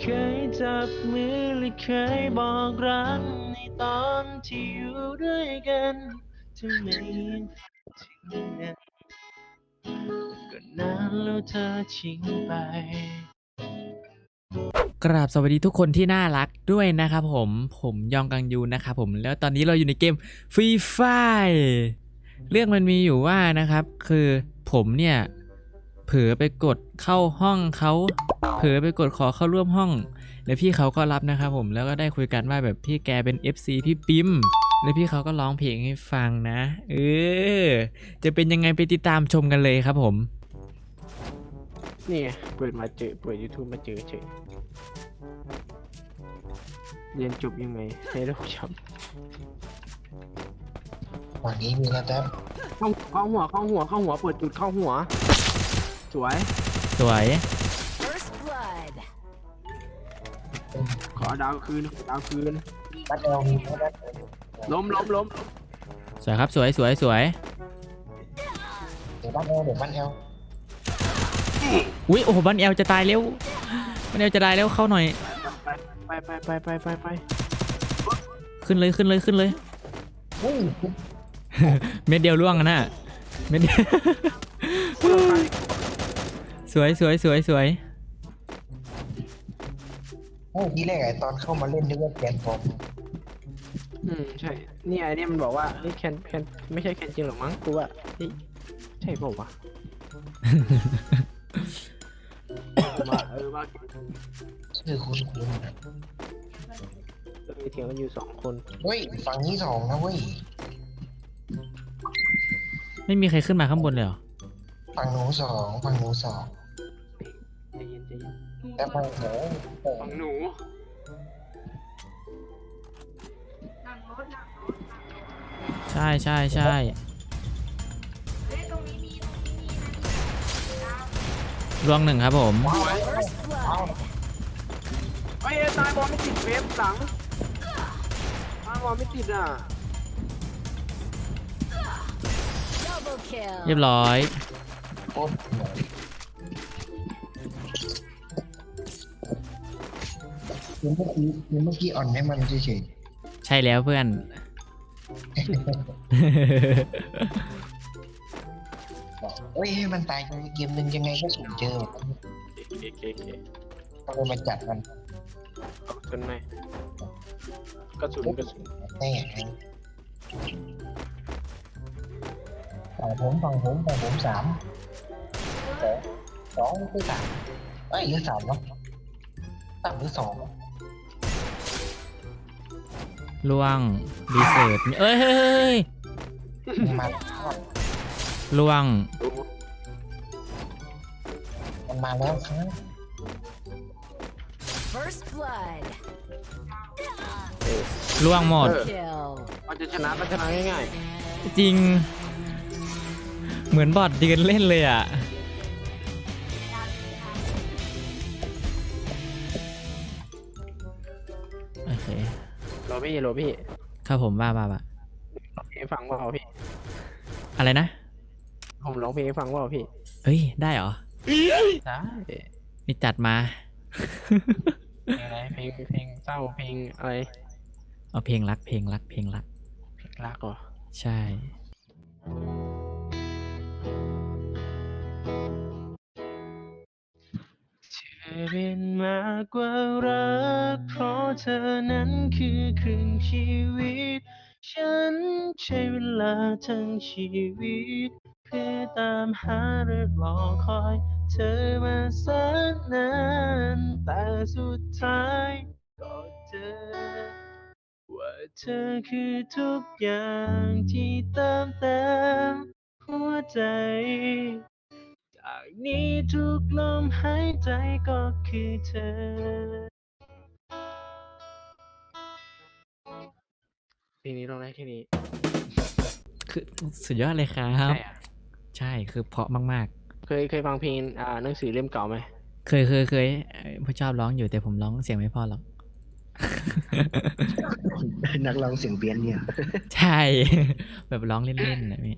เคยจับมือหรือเคยบอกรักในตอนที่อยู่ด้วยกันทำไมยังถึงนั้นก็นานแล้วเธอทิ้งไป กราบสวัสดีทุกคนที่น่ารักด้วยนะครับผม ผมยองกังยูนะครับผม แล้วตอนนี้เราอยู่ในเกมฟรีไฟเรื่องมันมีอยู่ว่านะครับ คือผมเนี่ย ผลอไปกดเข้าห้องเขาเผลอไปกดขอเข้าร่วมห้อง แล้วพี่เขาก็รับนะครับผมแล้วก็ได้คุยกันว่าแบบพี่แกเป็น FC พี่ปิ๊มแล้วพี่เขาก็ร้องเพลงให้ฟังนะ เออ จะเป็นยังไงไปติดตามชมกันเลยครับผม นี่ไงเปิดมาเจอเปิด YouTube มาเจอเฉยเรียนจบยังไงให้เราจฝั่งนี้มีนะแท็บำเข้าเข้าหัวเข้าหัวเข้าหัวเปิดจุดเข้าหัว สวย สวย First blood. ขอดาวคืนขอดาวคืนบัดเอลมีนะแท็บล้มล้มล้มสวยครับสวยสวยสวย เดี๋ยวบัดเอลเดี๋ยวบัดเอลอุ้ยโอ้โหบันเอลจะตายเร็วบันเอลจะตายแล้วเข้าหน่อย ไปไปไปไปไปไปขึ้นเลยขึ้นเลยขึ้นเลยอุ้ยเม็ดเดียวล่วงอะนะเม็ดเดียว สวยสวยสวยสวยโอ้ทีแรกไอ้ตอนเข้ามาเล่นนึกว่าแกนฟอร์มอืมใช่นี่ไอเนี่ยมันบอกว่าเฮ้ยแคนแคนไม่ใช่แคนจริงหรอกมั้งกูว่าเฮ้ยใช่เปล่าวะ ว่าเออว่าชื่อคุณคุณเออเถียงกันอยู่สองคนเฮ้ยฝั่งนี้สองนะเว้ยไม่มีใครขึ้นมาข้างบนเลยเหรอ ฝั่งหนูสองฝั่งหนูสองใจเย็นใจ แต่ฝั่งหนูฝั่งหนูใช่ใช่ใช่ล่วงหนึ่งครับผม First blood. เฮ้ตายบอลไม่ติดเวฟสังตายบอลไม่ติดอะ เรียบร้อย เมื่อกี้คือเมื่อกี้อ่อนให้มันเฉยใช่แล้วเพื่อนๆบอกเฮ้ยให้มันตายในเกมหนึ่งยังไงก็สูญเจอโอเคโอเคโอเคก็เลยมาจัดมันเอากระสุนไหมกระสุนกระสุนแน่ไงฝั่งผมฝั่งผมฝั่งผมสามสองสองหรือสามเอ้ยหรือสามวะสามหรือสอง ล่วงรีเสิร์ชเอ้ยเฮ้ยเฮ้ยมันมาล่วงดูมันมาแล้วครับ First blood. ล่วงหมด Kill. มันจะชนะก็ชนะง่ายจริง เหมือนบอทยืนเล่นเลยอะ ๆโรพี่โรพี่ครับผมว่าว่าว่าเพลงฟังเปล่าพี่ อะไรนะ ผมร้องเพลงให้ฟังเปล่าพี่เฮ้ย ได้เหรอได้นี่จัดมา เพลงอะไรเพลงเพลงเศร้าเพลงอะไรเอาเพลงรัก เพลงรัก เพลงรัก เพลงรักเหรอ ใช่ เธอเป็นมากกว่ารัก เพราะเธอนั้นคือครึ่งชีวิต ฉันใช้เวลาทั้งชีวิต เพื่อตามหาและรอคอย เธอมาแสนนานแต่สุดท้ายก็เจอ ว่าเธอคือทุกอย่างที่เติมเต็มหัวใจากนี้ทุกลมหายใจก็คือเธอ เพลงนี้ร้องได้แค่นี้คือสุดยอดเลยครับ ใช่อะใช่คือเพราะมากเคยเคยฟังเพลงอ่าหนังสือเล่มเก่าไหมๆ เคยเคยเคยเอ่อผมชอบร้องอยู่แต่ผมร้องเสียงไม่พอหรอก นักร้องเสียงเพี้ยนเนี่ย ใช่ แบบร้องเล่นๆนะพี่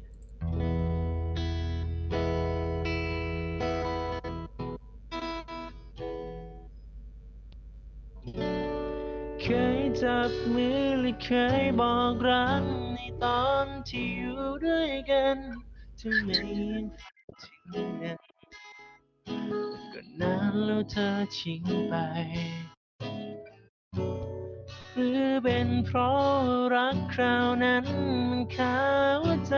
เคยจับมือหรือเคยบอกรักในตอนที่อยู่ด้วยกันทำไมยังถึงนั้นก็นานแล้วเธอทิ้งไป หรือเป็นเพราะรักคราวนั้นมันคาวใจ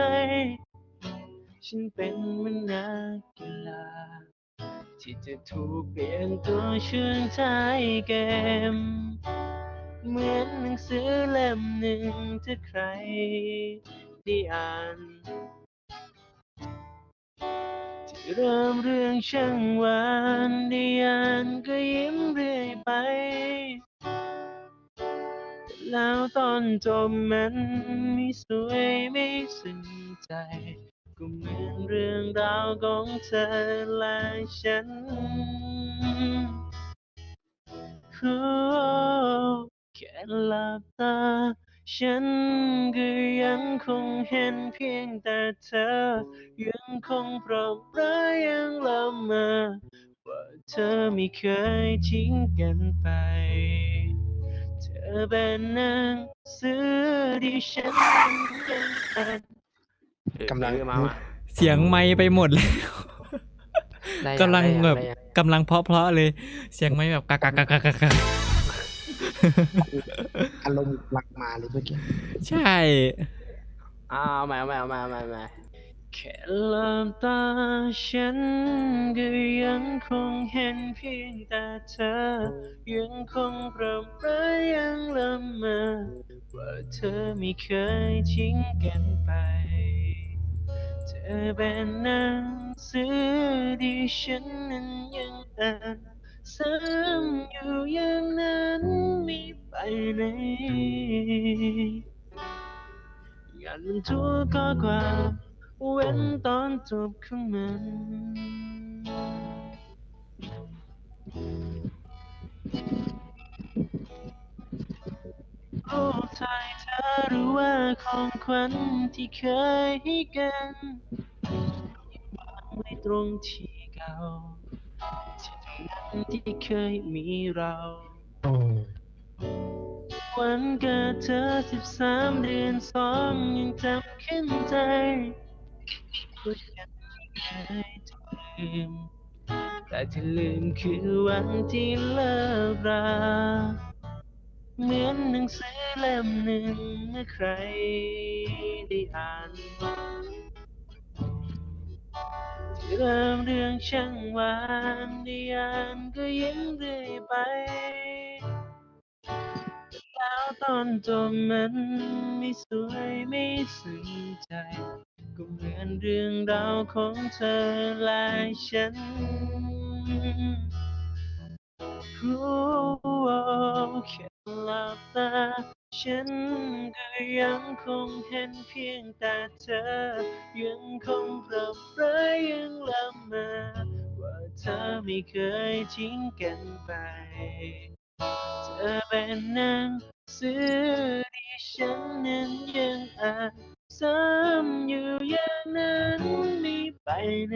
ฉันเป็นมันนักกีฬาที่จะถูกเปลี่ยนตัวชื่องใจเกมเหมือนหนัง สือเล่มหนึ่งถ้าใครได้อ่านที่เริ่มเรื่องช่างหวานได้อ่านก็ยิ้มเรื่อยไป แล้วตอนจบมันไม่สวยไม่ซึ้งใจ ก็เหมือนเรื่องราวของเธอและฉันโอ้แค่ หลับตา ฉันก็ยังคงเห็นเพียงแต่เธอ ยังคงพร้อมรายยังละเมอว่าเธอไม่เคยทิ้งกันไป เธอเป็นหนังสือที่ฉันยังอ่าน กำลังเออมามาเสียงไม่ไปหมดแล้ว ได้ยังกำลังได้ยังแบบ ได้ยัง กำลังเพราะเพราะๆเลย เสียงไม่แบบกากากากากากา อารมณ์หลักมาเลยเมื่อกี้ ใช่อ้าวมาเอามาเอามาเอามาเอามาแค่หลับตาฉันก็ยังคงเห็นเพียงแต่เธอ ยังคงพร่ำไรยังละเมอว่าเธอไม่เคยทิ้งกันไป เธอเป็นหนังสือที่ฉันนั้นยังอ่าน ซ้ำอยู่อย่างนั้นไม่ไปไหนงานมันทุกข้อความเว้นตอนจบของมันโอ้ทายเธอรู้ว่าของขวัญที่เคยให้กันยังวางไว้ตรงที่เก่า ที่ตรงนั้นที่เคยมีเราอืมวันเกิดเธอสิบสามเดือนสองยังจำขึ้นใจก็ฉันไม่เคยจะลืมแต่ที่ลืมคือวันที่เลิกราเหมือนหนังสือเล่มหนึ่งเมื่อใครได้อ่านที่ เริ่มเรื่องช่างหวานได้อ่านก็ยิ้มเรื่อยไปแล้วตอนจบมันไม่สวยไม่ซึ้งใจ ก็เหมือนเรื่องราวของเธอและฉันรู้แค่หลับตา ฉันก็ยังคงเห็นเพียงแต่เธอ ยังคงพร่ำไรยังละมอว่าเธอไม่เคยทิ้งกันไป เธอเป็นหนังสือที่ฉันนั้นยังอ่านซ้ำอยู่อย่างนั้นไม่ไปไหน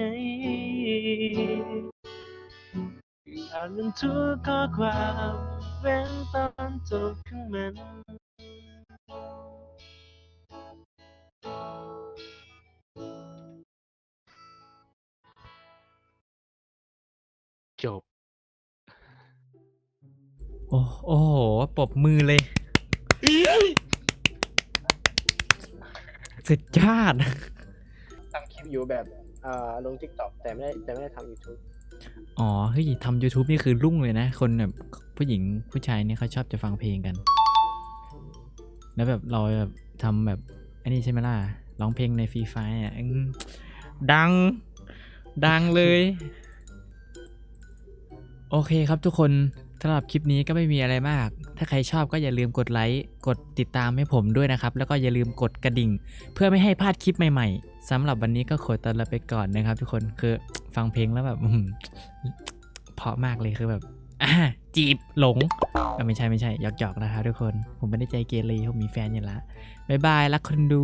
อ่านมันทุกข้อความเว้นตอนจบของมัน โอ้โอ้โหปรบมือเลย สุดยอด ทำคลิปอยู่แบบเอ่อลงทิกตอกแต่ไม่ได้แต่ไม่ได้ทำยูทูบอ๋อ เฮ้ยทำ YouTube นี่คือรุ่งเลยนะ คนแบบผู้หญิงผู้ชายเนี่ยเขาชอบจะฟังเพลงกัน แล้วแบบเราแบบทำแบบอันนี้ใช่ไหมล่ะ ร้องเพลงในฟรีไฟอะอืมดัง ดังเลย โอเคครับทุกคน สำหรับคลิปนี้ก็ไม่มีอะไรมาก ถ้าใครชอบก็อย่าลืมกดไลค์ กดติดตามให้ผมด้วยนะครับ แล้วก็อย่าลืมกดกระดิ่ง เพื่อไม่ให้พลาดคลิปใหม่ๆสำหรับวันนี้ก็ขอตัวลาไปก่อนนะครับ ทุกคนคือฟังเพลงแล้วแบบเพาะมากเลยคือแบบจีบหลงไม่ใช่ไม่ใช่หยอกๆนะครับทุกคน ผมไม่ได้ใจเกเรผมมีแฟนอยู่ล้วบ๊ายบายรักคนดู